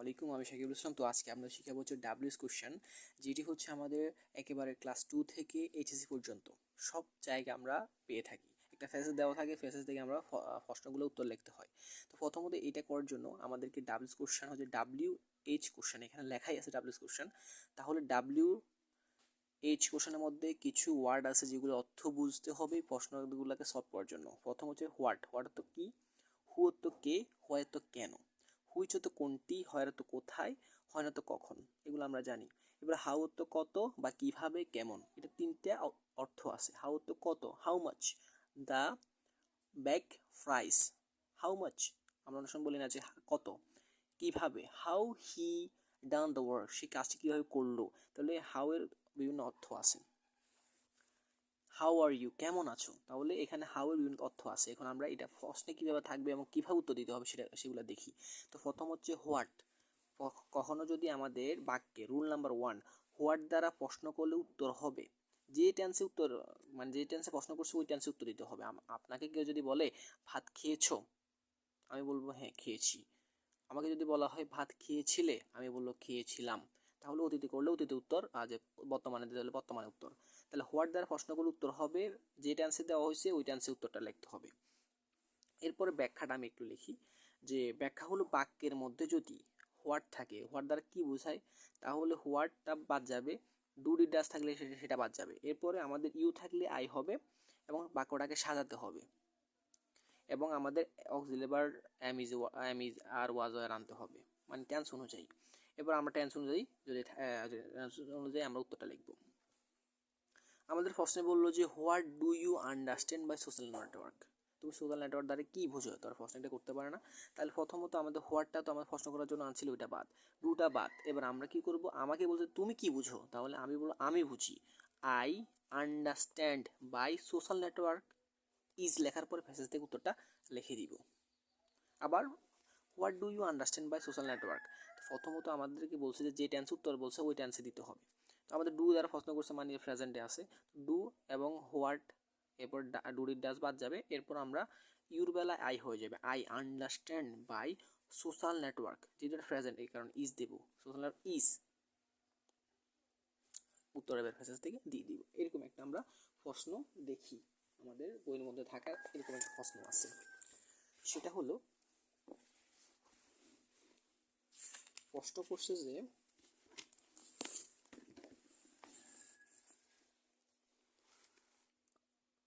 আলাইকুম, আমি শাকিবুল ইসলাম। তো আজকে আমরা শিখাবো হচ্ছে ডাব্লিউএস কোশ্চেন যেটি হচ্ছে আমাদের একেবারে ক্লাস টু থেকে এইচএসসি পর্যন্ত। সব জায়গায় আমরা পেয়ে থাকি। একটা ফেসেস দেওয়া থাকে ফেসেস থেকে আমরা প্রশ্নগুলো উত্তর লিখতে হয়। তো প্রথমত এটা করার জন্য আমাদেরকে ডাব্লিউএস কোশ্চেন হচ্ছে ডাব্লিউ এইচ কোশ্চেন এখানে লেখাই আছে ডাব্লিউএস কোশ্চেন তাহলে ডাব্লিউ এইচ কোশ্চেনের মধ্যে কিছু ওয়ার্ড আছে যেগুলো অর্থ বুঝতে হবে প্রশ্নগুলোকে সলভ করার জন্য। প্রথম হচ্ছে হোয়াট হোয়াট তো কি? হু তো কে হোয়ার তো কেন? হুইচ তো কোনটি হয় না তো কোথায় হয় না তো কখন, এগুলো আমরা জানি। এবার হাউ তো কত বা কীভাবে কেমন, এটা তিনটা অর্থ আছে। হাউ তো কত how much the back fries how much আমরা অনেক সময় বলি না যে কত, কীভাবে how he done the work সে কাজটি কীভাবে করল, তাহলে হাউ এর বিভিন্ন অর্থ আছে। হাউ আর ইউ কেমন আছো? তাহলে এখানে হাউ এর বিভিন্ন অর্থ আছে। এখন আমরা এটা প্রশ্নে কীভাবে থাকবে এবং কীভাবে উত্তর দিতে হবে সেটা, সেগুলো দেখি। তো প্রথম হচ্ছে হোয়াট কখনো যদি আমাদের বাক্যে রুল নাম্বার ওয়ান হোয়াট দ্বারা প্রশ্ন করলে উত্তর হবে? যে টেন্সে উত্তর মানে যে টেন্সে প্রশ্ন করছে, ওই টেন্সে উত্তর দিতে হবে। আপনাকে কেউ যদি বলে, ভাত খেয়েছো? আমি বলব হ্যাঁ খেয়েছি। আমাকে যদি বলা হয়, ভাত খেয়েছিলে? আমি বলব, খেয়েছিলাম। তাহলে অতীতে করলে অতীতে উত্তর আর যে বর্তমানে দিতে হলে বর্তমানে উত্তর। তাহলে হোয়াট দ্বারা প্রশ্নগুলো উত্তর হবে, যে টেন্সে দেওয়া হয়েছে, ওই টেন্সে উত্তরটা লিখতে হবে। এরপরে ব্যাখ্যাটা আমি একটু লিখি, যে ব্যাখ্যা হলো বাক্যের মধ্যে যদি হোয়াট থাকে, হোয়াট দ্বারা কি বোঝায়, তাহলে হোয়াটটা বাদ যাবে ডুডি ডাস থাকলে সেটা সেটা বাদ যাবে। এরপরে আমাদের ইউ থাকলে আই হবে এবং বাক্যটাকে সাজাতে হবে। এবং আমাদের অক্সিলেবার অ্যামিজ অ্যামিজ আর ওয়াজ আর আনতে হবে মানে টেন্স অনুযায়ী। এবার আমরা টেন্স অনুযায়ী যদি অনুযায়ী আমরা উত্তরটা লিখব। আমাদের প্রশ্নে বলল যে, what do you understand by social network? তুমি সোশ্যাল নেটওয়ার্ক দ্বারা কী বোঝো? তার প্রশ্নটা করতে পারে না। তাহলে প্রথমত আমাদের হোয়াটটা তো আমার প্রশ্ন করার জন্য আনছিল, ওইটা বাদ। ডুটা বাদ। এবার আমরা কি করব? আমাকে বলছে, তুমি কি বুঝো? তাহলে আমি বলব, আমি বুঝি। I understand by social network is লেখার পরে ফেসেস থেকে উত্তরটা লিখে দিব। আবার, what do you understand by social network? প্রথমত আমাদেরকে বলছে যে যে টেন্স উত্তর বলছে, ওই টেন্সে দিতে হবে। আমাদের ডু দ্বারা প্রশ্ন করছে মানে প্রেজেন্টে আছে। ডু এবং হোয়াট, এরপর ডুডির ডাস বাদ যাবে। এরপর আমরা ইউর বেলায় আই হয়ে যাবে। I understand by social network যেটা প্রেজেন্ট এই কারণে ইজ দেবো। সোশ্যাল নেটওয়ার্ক ইজ উত্তরের ফেসেস থেকে দিয়ে দিব। এরকম একটা আমরা প্রশ্ন দেখি। আমাদের বইয়ের মধ্যে থাকা এরকম একটা প্রশ্ন আছে। সেটা হলো, প্রশ্ন করছে যে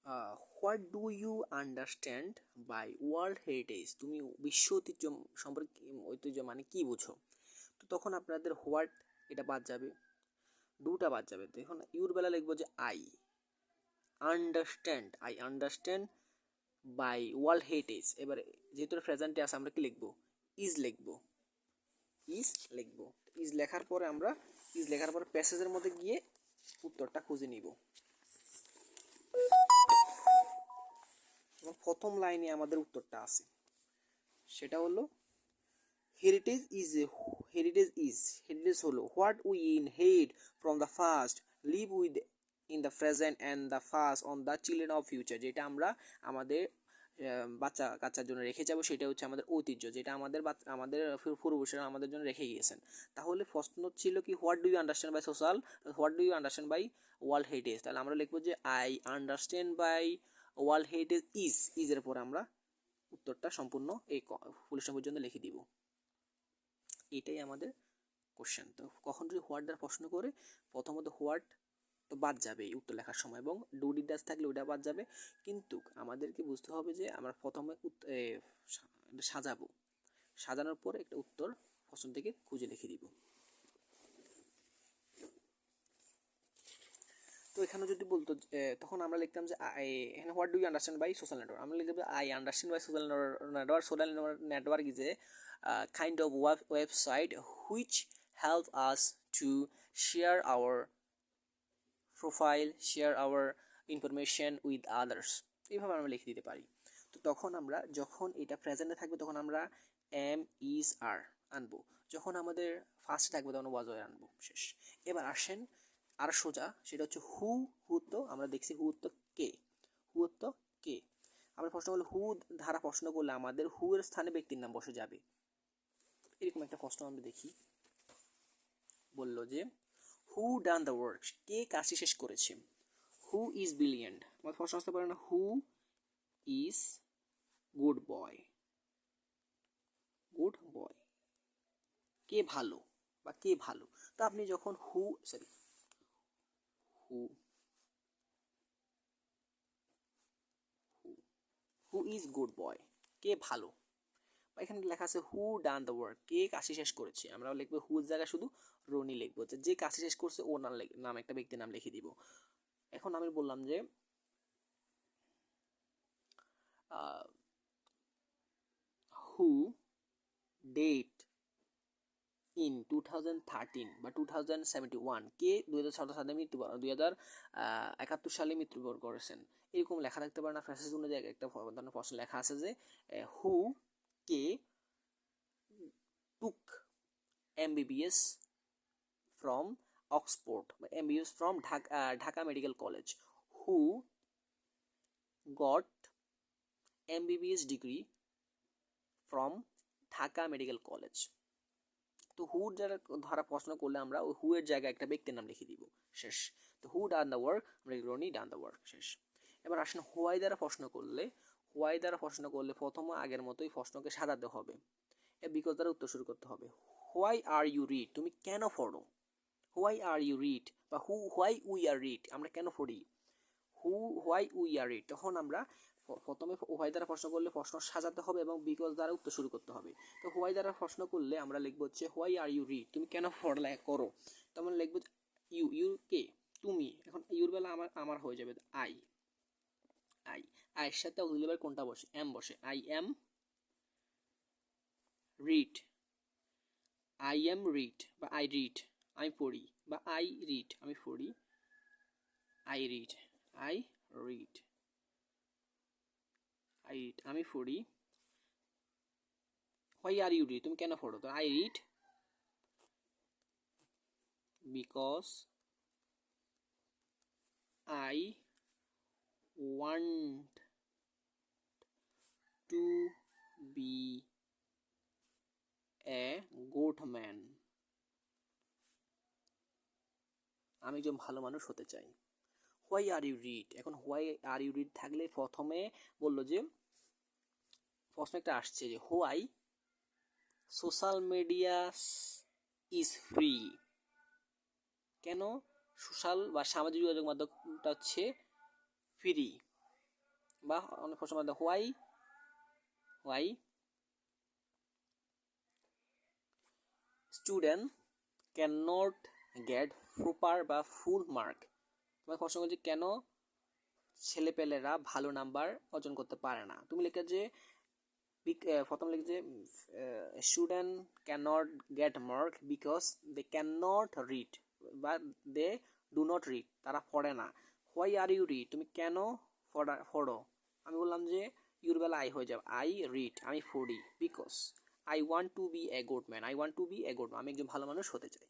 what do you understand by world heritage তুমি বিশ্ব ঐতিহ্য সম্পর্কে ঐতিহ্য মানে কি বুঝো? তো তখন আপনাদের হোয়াট এটা বাদ যাবে ডুটা বাদ যাবে। তো এখন ইউর বেলা লিখব যে I understand I understand by world heritage এবার যেহেতু প্রেজেন্টে আছে, আমরা কি লিখব? ইজ লিখব। ইজ লিখব। ইজ লেখার পরে আমরা ইজ লেখার পরে প্যাসেজের মধ্যে গিয়ে উত্তরটা খুঁজে নিব। এবং প্রথম লাইনে আমাদের উত্তরটা আছে। সেটা হলো heritage is heritage is heritage হলো what we in head from the first live with in the present and the first on the children of future যেটা আমরা আমাদের বাচ্চা কাচ্চার জন্য রেখে যাব, সেটা হচ্ছে আমাদের ঐতিহ্য, যেটা আমাদের আমাদের পূর্ব- পূর্বপুরুষরা আমাদের জন্য রেখে গিয়েছেন। তাহলে প্রশ্ন ছিল কি what do you understand by social what do you understand by world heritage তাহলে আমরা লিখব যে I understand by world heritage is ইজের পর আমরা উত্তরটা সম্পূর্ণ এই পুলিশ পর্যন্ত লিখে দিব। এটাই আমাদের কোশ্চেন তো কখন যদি হোয়াট দ্বারা প্রশ্ন করে, প্রথমত হোয়াট তো বাদ যাবে এই উত্তর লেখার সময় এবং ডুডি ডাস থাকলে ওটা বাদ যাবে। কিন্তু আমাদেরকে বুঝতে হবে যে আমরা প্রথমে সাজাবো। সাজানোর পর একটা উত্তর প্রশ্ন থেকে খুঁজে লিখে দিব। তো এখানে যদি বলতো তখন আমরা লিখতাম যে আই এখানে what do you understand by social network আমরা লিখতাম I understand by social network social network is a kind of website which help us to share our profile share our information with others এইভাবে আমরা লিখে দিতে পারি। তো তখন আমরা যখন এটা প্রেজেন্টে থাকবে, তখন আমরা এম ইজ আর আনব। যখন আমাদের ফার্স্টে থাকবে, তখন ওয়াজ আনব। শেষ। এবার আসেন আর সোজা, সেটা হচ্ছে হু হু তো আমরা দেখছি হু তো কে? হু তো কে? আমরা প্রশ্ন করলে হু ধারা প্রশ্ন করলে আমাদের হু এর স্থানে ব্যক্তির নাম বসে যাবে। এরকম একটা প্রশ্ন আমরা দেখি। বলল যে, হু ডান দ্য ওয়ার্ক, কে কাজটি শেষ করেছে? হু ইজ ব্রিলিয়েন্ট আমার প্রশ্ন আসতে পারে না, who is good boy. Good boy. কে ভালো বা কে ভালো? তো আপনি যখন who, sorry who who is good boy কে ভালো? বা এখানে লেখা আছে হু ডান দ্য ওয়ার্ক কে কাশি শেষ করেছে? আমরা লিখব হুর জায়গায় শুধু রনি লিখব। যে কাশি শেষ করছে, ওর নাম নাম, একটা ব্যক্তির নাম লিখে দিব। এখন আমি বললাম যে who dead in two thousand thirteen বা টু থাউজেন্ড সেভেন্টি ওয়ান কে দুই হাজার সতেরো সালে মৃত্যু দুই হাজার একাত্তর সালে মৃত্যুবরণ করেছেন। এরকম লেখা থাকতে পারে না ফ্যাসেজ অনুযায়ী একটা ধরনের প্রশ্ন লেখা আছে যে হু, কে টুক এমবিবিএস ফ্রম অক্সফোর্ড, বা MBBS from Dhaka Dhaka medical college. Who got MBBS degree from Dhaka medical college. তো হুর যারা ধরা প্রশ্ন করলে আমরা ওই হু এর জায়গায় একটা ব্যক্তির নাম লিখে দিব। শেষ। তো হু ডান দ্য ওয়ার্ক আমরা রনি ডান দ্য ওয়ার্ক শেষ। এবার আসেন হোয়াই দ্বারা প্রশ্ন করলে। হোয়াই দ্বারা প্রশ্ন করলে প্রথম আগের মতোই প্রশ্নকে সাজাতে হবে। এ বিকজ দ্বারা উত্তর শুরু করতে হবে। হোয়াই আর ইউ রিড তুমি কেন পড়ো? হোয়াই আর ইউ রিড বা who why we are read আমরা কেন পড়ি? Who why we are read তখন আমরা প্রথমে হোয়াই দ্বারা প্রশ্ন করলে প্রশ্ন সাজাতে হবে এবং বিকজ দ্বারা উত্তর শুরু করতে হবে। তো হোয়াই দ্বারা প্রশ্ন করলে আমরা লিখব হচ্ছে হোয়াই আর ইউ রিড তুমি কেন পড়ালেখা করো। তখন লিখব ইউ ইউ কে? তুমি? এখন ইউর বেলা আমার আমার হয়ে যাবে আই আই আইয়ের সাথে অক্সিলারি কোনটা বসে? এম বসে। I am read I am read বা আই রিড আমি পড়ি বা আই রিড আমি পড়ি। I read I read read আমি পড়ি। হোয়াই আর ইউ রিড তুমি কেন পড়ো? তো I read because I to be a good man. আমি একজন ভালো মানুষ হতে চাই। হোয়াই আর ইউ রিড এখন হোয়াই আর ইউ রিড থাকলে প্রথমে বলল যে প্রশ্ন একটা আসছে যে, why social media is free? কেন? সোশ্যাল বা সামাজিক যোগাযোগ মাধ্যমটা হচ্ছে ফ্রি। বা অনেক প্রশ্ন মধ্যে why? Why? Student can not get proper বা ফুল মার্ক। তোমার প্রশ্ন করছে, কেন? ছেলেপেলেরা ভালো নাম্বার অর্জন করতে পারে না। তুমি লিখে যে প্রথম লিখে যে student can not get mark because they can not read বা দে ডু নট রিড তারা পড়ে না। হোয়াই আর ইউ রিড তুমি কেন পড়া, পড়ো? আমি বললাম যে ইউর বেলা আই হয়ে যাবে। আই রিড আমি পড়ি because I want to be a good man I want to be a good আমি একজন ভালো মানুষ হতে চাই।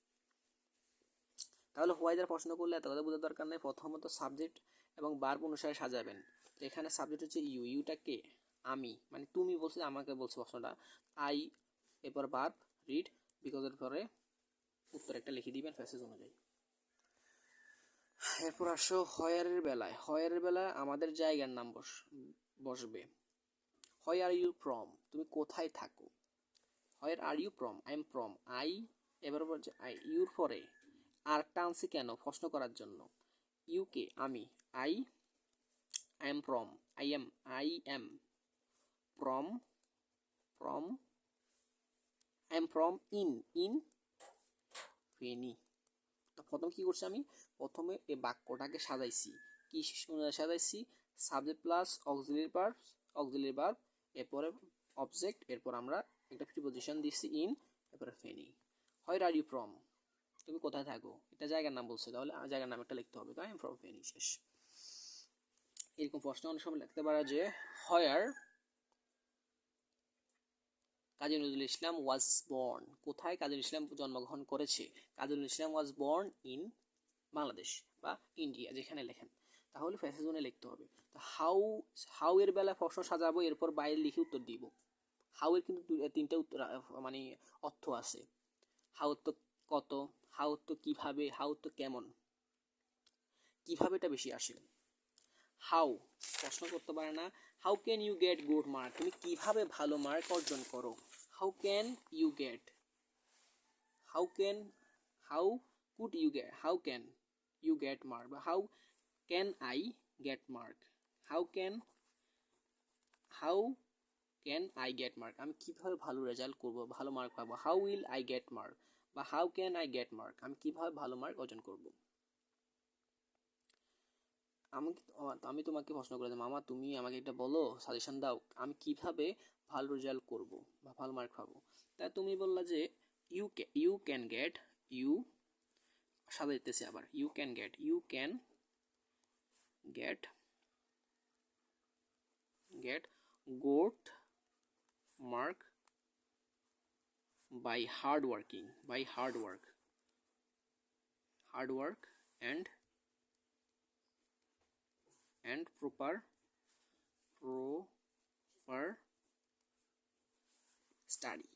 তাহলে হোয়াই দ্বারা প্রশ্ন করলে, এত কথা বোঝার দরকার নেই। প্রথমত সাবজেক্ট এবং বার্ব অনুসারে সাজাবেন। এখানে সাবজেক্ট হচ্ছে ইউ ইউটা কে? আমি মানে তুমি বলছো আমাকে বলছো প্রশ্নটা। আই এরপর বার্ব রিড বিকজের পরে উত্তর একটা লিখে দিবেন ফ্যাসেজ অনুযায়ী। এরপর আসো হয়ারের বেলায়। হয়ারের বেলায় আমাদের জায়গার নাম বস, বসবে। হয় আর ইউ ফ্রম তুমি কোথায় থাকো? হয় are you from I am from I এবার বলছে আই ইউর পরে। আর টানছি কেন? প্রশ্ন করার জন্য। ইউকে আমি I I am from I am I am from from I am from in in Feni তো প্রথম কি করছি আমি? প্রথমে এই বাক্যটাকে সাজাইছি। কি সাজাইছি? Subject plus auxiliary verb auxiliary verb এরপরে অবজেক্ট এরপর আমরা একটা প্রিপোজিশন দিচ্ছি ইন এরপরে ফেনি হয় আর ইউ ফ্রম তুমি কোথায় থাকো? এটা জায়গার নাম বলছে, তাহলে জায়গার নাম একটা লিখতে হবে। তাই ফ্রম ফেনি শেষ। এরকম প্রশ্ন অনেক সময় লিখতে পারা যে হয়ার কাজী নজরুল ইসলাম ওয়াজ বর্ন কোথায় কাজী ইসলাম জন্মগ্রহণ করেছে? Kazi Islam was born in Bangladesh বা ইন্ডিয়া, যেখানে লেখেন। তাহলে ফ্যাসেজনে লিখতে হবে। তো হাউ হাউ এর বেলা প্রশ্ন সাজাবো, এরপর বাইরে লিখে উত্তর দিব। হাউ এর কিন্তু তিনটা উত্তর মানে অর্থ আছে। হাউ তো কত হাউ তো কীভাবে হাউ তো কেমন। কীভাবে এটা বেশি আসে? হাউ প্রশ্ন করতে পারে না। How can you get good mark তুমি কীভাবে ভালো মার্ক অর্জন করো? Can you get how can how could you get how can you get mark বা how can I get mark how can how can I get mark আমি কীভাবে ভালো result করব, ভালো মার্ক পাবো? How will I get mark বা how can I get mark আমি কীভাবে ভালো মার্ক অর্জন করব? আমি আমি তোমাকে প্রশ্ন করে মামা, তুমি আমাকে এটা বলো সাজেশন দাও। আমি কীভাবে ভালো রেজাল্ট করব বা ভালো মার্ক পাবো। তা তুমি বললা যে you you can get you সাজাইতেছে আবার you can get you can get get good mark by hard working by hard work hard work and and proper proper study.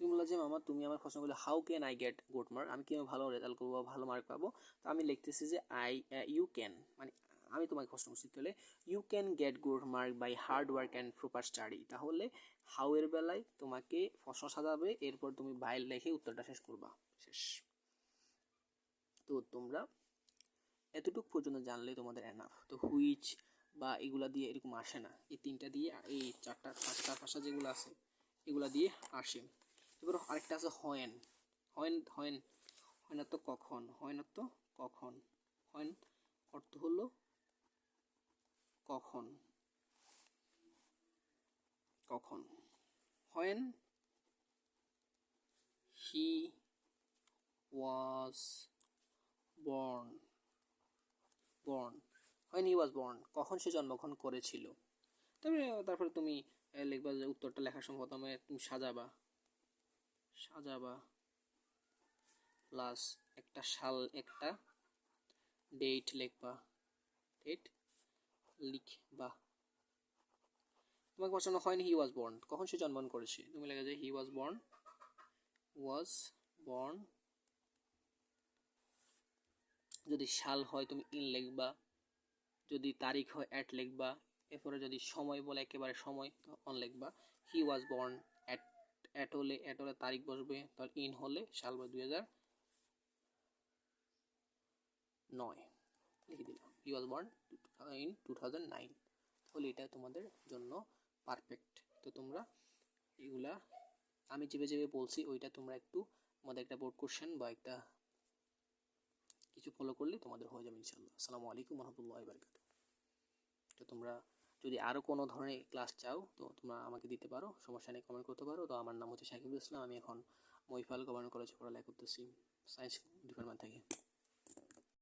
তুমি বললে যে, মামা, তুমি আমার প্রশ্ন করলে how can I get good mark আমি কীভাবে ভালো রেজাল্ট করব, ভালো মার্ক পাবো? তো আমি লিখতেছি যে আই ইউ ক্যান মানে আমি তোমাকে প্রশ্ন করছি, তাহলে you can get good mark by hard work and proper study তাহলে হাউ এর বেলায় তোমাকে প্রশ্ন সাজাবে, এরপর তুমি বাইল লিখে উত্তরটা শেষ করবা। শেষ। তো তোমরা এতটুকু পর্যন্ত জানলে তোমাদের এনাফ তো হুইচ বা এগুলা দিয়ে এরকম আসে না। এই তিনটা দিয়ে এই চারটা পাঁচটা পাঁচটা যেগুলো আছে, এগুলা দিয়ে আসে। এবার আরেকটা আছে হয়েন। হয়েন হয়েন হয় না তো কখন? হয় না তো কখন? হয়েন অর্থ হলো কখন। কখন। When, he was born when he was born, কখন সে জন্মগ্রহণ করেছিল? তারপরে তারপরে তুমি লিখবা যে উত্তরটা লেখার সময় প্রথমে তুমি সাজাবা। সাজাবা। প্লাস একটা সাল, একটা ডেট লিখবা। ডেট লিখবা। তোমাকে পছন্দ হয়নি হি ওয়াজ বর্ন কখন সে জন্মগ্রহণ করেছে? তুমি লেখা যায় হি ওয়াজ বর্ন ওয়াজ বর্ন যদি সাল হয়, তুমি ইন লিখবা। যদি তারিখ হয় অ্যাট লিখবা, এরপরে যদি সময় বলে একেবারে সময় অন লিখবা। He was born at at হলে অ্যাট হলে তারিখ বসবে তাহলে ইন হলে সাল বা দুই হাজার নয়। লিখে দিলাম। He was born in two thousand nine এটা তোমাদের জন্য পারফেক্ট তো তোমরা এগুলা, আমি চেপে চেপে বলছি, ওইটা তোমরা একটু আমাদের একটা বোর্ড কোশ্চেন বা একটা কিছু ফলো করলে তোমাদের হয়ে যাবে ইনশাল্লাহ আসসালামু আলাইকুম রহমতুল্লাহ বারকাত তো তোমরা যদি আরও কোনো ধরনের ক্লাস চাও, তো তোমরা আমাকে দিতে পারো। সমস্যা নেই কমেন্ট করতে পারো। তো আমার নাম হচ্ছে সাকিবুল ইসলাম, আমি এখন মহিফাল গভর্নমেন্ট কলেজে পড়ালেখা করতেছি সায়েন্স ডিপার্টমেন্ট থেকে।